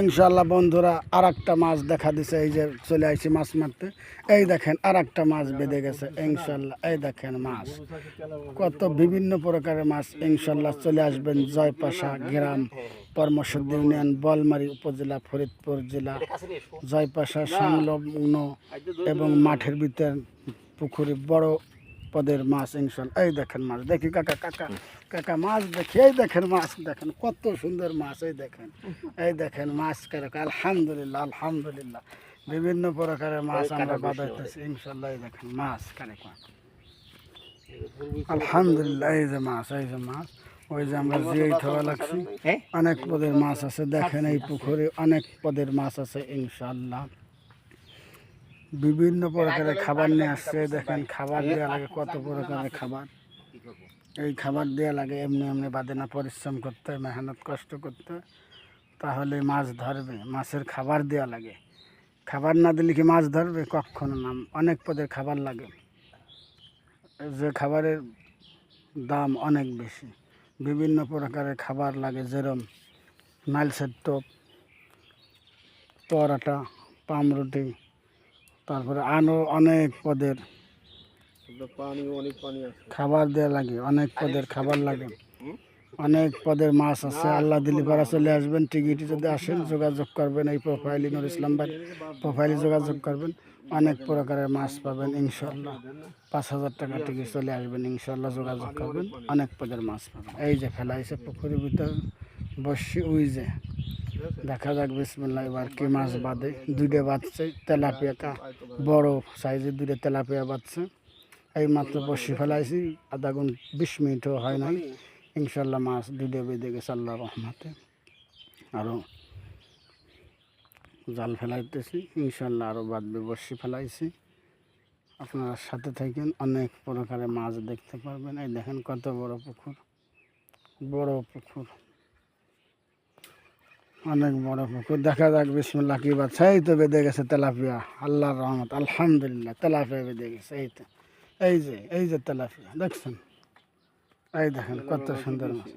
ইনশাল্লাহ বন্ধুরা আর একটা মাছ দেখা দিছে, এই যে চলে আসছি মাছ মারতে। এই দেখেন আর একটা মাছ বেঁধে গেছে ইনশাল্লাহ এই দেখেন মাছ। কত বিভিন্ন প্রকারের মাছ ইনশাল্লাহ চলে আসবেন জয়পাশা গ্রাম পরমশুদ্ধ ইউনিয়ন, বলমারি উপজেলা, ফরিদপুর জেলা, জয়পাশা সংলগ্ন এবং মাঠের ভিতর পুকুরে বড় পদের মাছ ইনশাল এই দেখেন মাছ দেখি কাকা কাকা কাকা মাছ দেখি এই দেখেন মাছ দেখেন কত সুন্দর মাছ এই দেখেন এই দেখেন মাছ কাকা আলহামদুলিল্লাহ আলহামদুলিল্লাহ। বিভিন্ন প্রকারের মাছ আমরা বাদাইতেছি ইনশাল্লাহ এই দেখেন মাছ কারেকা। আলহামদুলিল্লাহ এই যে মাছ এই যে মাছ ওই যে আমরা জিয়াই থাকা লাগছি অনেক পদের মাছ আছে দেখেন এই পুকুরে অনেক পদের মাছ আছে ইনশাল্লাহ। বিভিন্ন প্রকারের খাবার নিয়ে আসছে দেখেন খাবার দেওয়া লাগে কত প্রকারের খাবার। এই খাবার দেওয়া লাগে এমনি এমনি বাদে না পরিশ্রম করতে হয় মেহনত কষ্ট করতে। তাহলে মাছ ধরবে মাছের খাবার দেওয়া লাগে। খাবার না দিলে কি মাছ ধরবে? কখনো না। অনেক পদের খাবার লাগে। যে খাবারের দাম অনেক বেশি। বিভিন্ন প্রকারের খাবার লাগে যেরম নাইলসের টোপ পরাটা পামরুটি তারপরে আরও অনেক পদের। খাবার দেওয়া লাগে অনেক পদের খাবার লাগে। অনেক পদের মাছ আছে আল্লাহ দিলি পাড়া চলে আসবেন টিকিটে যদি আসেন যোগাযোগ করবেন এই প্রোফাইলে নুর ইসলাম ভাই প্রোফাইলে যোগাযোগ করবেন অনেক প্রকারের মাছ পাবেন ইনশাল্লাহ পাঁচ হাজার টাকা টিকিট চলে আসবেন ইনশাল্লাহ যোগাযোগ করবেন অনেক পদের মাছ পাবেন। এই যে ফেলাইছে পুকুরের ভিতর বসি উই যে। দেখা যাক, বিসমিল্লাহ, এবার কি মাছ বাদে দুইটা বাঁধছে তেলাপিয়াটা বড় সাইজের দুইটা তেলাপিয়া বাঁধছে। এই মাত্র বসি ফেলাইছি, আধা গুণ বিশ মিনিটও হয় নাই। ইনশাল্লাহ মাছ দুইটা বেঁধে গেছে আল্লাহ রহমাতে। আরও জাল ফেলাইতেছি, ইনশাল্লাহ আরও বাঁধবে, বসি ফেলাইছি। আপনারা সাথে থাকেন, অনেক প্রকারের মাছ দেখতে পারবেন। এই দেখেন কত বড় পুকুর বড় পুকুর। অনেক বড় পুকুর। দেখা যাক বিসমুল্লাহ কি বাচ্চা এই তো বেঁধে গেছে তেলাপিয়া। আল্লাহর রহমত আলহামদুলিল্লাহ তেলাপিয়া বেঁধে গেছে এই তো। এই যে এই যে তেলাপিয়া দেখছেন? এই দেখেন কত সুন্দর মাছ।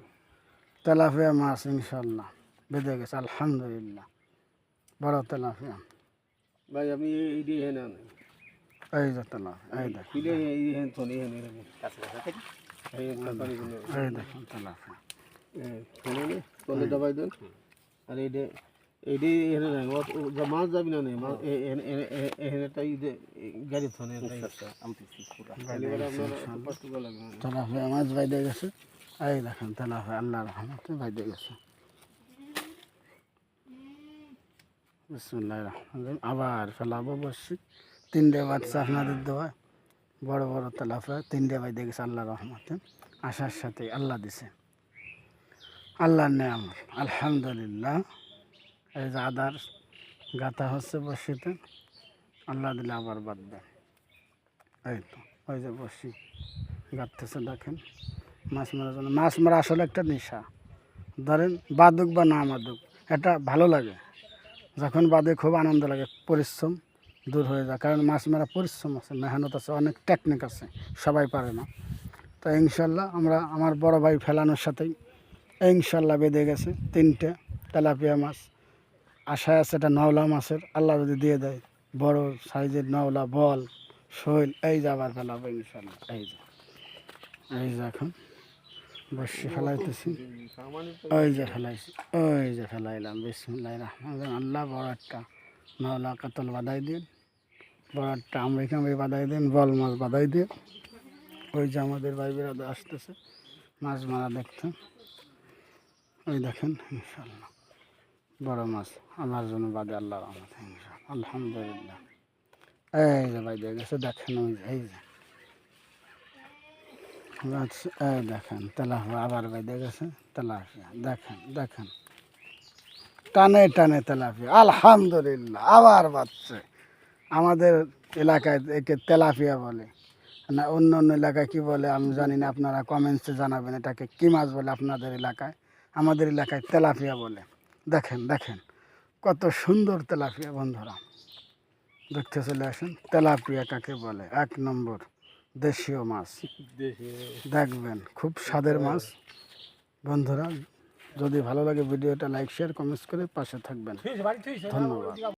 তেলাপিয়া মাছ ইনশাল্লাহ বেঁধে গেছে আলহামদুলিল্লাহ। বড় তেলাপিয়া। ভাই আপনি এই দিয়ে এই যে তেলাপিয়া এই দেখেন। এই দেখেন তেলাপিয়া। তলে আর এই দে এই দে হেন মাছ যাবি না নে, মাছ এহেন একটা ই দে গাড়ি থনে তেলাপিয়া মাছ বাইদে গেছে। এই দেখেন তেলাপিয়া আল্লাহর রহমতে বাইদে গেছে। বিসমুল্লাহ রহমান আবার ফেলাবো বসছি। তিনটে বাচ্চা আপনাদের দেওয়া। বড় বড় তেলাফা তিনটে বাইদে গেছে আল্লাহ রহমতে। আসার সাথে আল্লাহ দিছে। আল্লাহর নেয়াম আলহামদুলিল্লাহ। এই যে আদার গাথা হচ্ছে বসিতে আল্লাহ দিলে আবার বাদ দেন এই তো, ওই যে বসি গাঁথতেছে, দেখেন। মাছ মারার জন্য, মাছ মারা আসলে একটা নেশা। ধরেন বাদুক বা না মাদুক এটা ভালো লাগে। যখন বাদে খুব আনন্দ লাগে, পরিশ্রম দূর হয়ে যায়। কারণ মাছ মারা পরিশ্রম আছে, মেহনত আছে, অনেক টেকনিক আছে, সবাই পারে না। তো ইনশাল্লাহ আমরা, আমার বড় ভাই ফেলানোর সাথেই ইনশাল্লাহ বেঁধে গেছে তিনটে তেলাপিয়া মাছ। আশায় আছে এটা নওলা মাছের। আল্লাহ যদি দিয়ে দেয়, বড় সাইজের নওলা, বল, শৈল, এই যে আবার ফেলাবো ইনশাল্লাহ। এই যে এই যে এখন বসে ফেলাইতেছি। ওই যে ফেলাইছি, ওই যে ফেলাইলাম। বিসমুল্লাহ রহমান আল্লাহ বড় একটা নওলা কাতল বাদাই দিন। বড় একটা আমরি কামড়ি বাদাই দিন, বল মাছ বাদাই দিন। ওই যে আমাদের বেড়াতে আসতেছে, মাছ মারা দেখতে। ওই দেখেন ইনশাল্লাহ বড় মাছ, আমার জন্য বাদে আল্লাহ রহমত আলহামদুলিল্লাহ। এই যে ভাই গেছে, দেখেন ওই যে, এই যে। এই দেখেন, তেলাপিয়া, আবার বেঁধে গেছে, তেলাপিয়া। দেখেন দেখেন। টানে টানে তেলাপিয়া। আলহামদুলিল্লাহ, আবার বাচ্চে আমাদের এলাকায় একে তেলাপিয়া বলে। না, অন্য অন্য এলাকায় কী বলে, আমি জানি না, আপনারা কমেন্টসে জানাবেন, এটাকে কী মাছ বলে আপনাদের এলাকায়। আমাদের এলাকায় তেলাপিয়া বলে। দেখেন দেখেন কত সুন্দর তেলাপিয়া বন্ধুরা। দেখতে চলে আসেন তেলাপিয়া কাকে বলে? এক নম্বর দেশীয় মাছ। দেখবেন খুব স্বাদের মাছ। বন্ধুরা যদি ভালো লাগে ভিডিওটা লাইক শেয়ার কমেন্টস করে পাশে থাকবেন। ধন্যবাদ।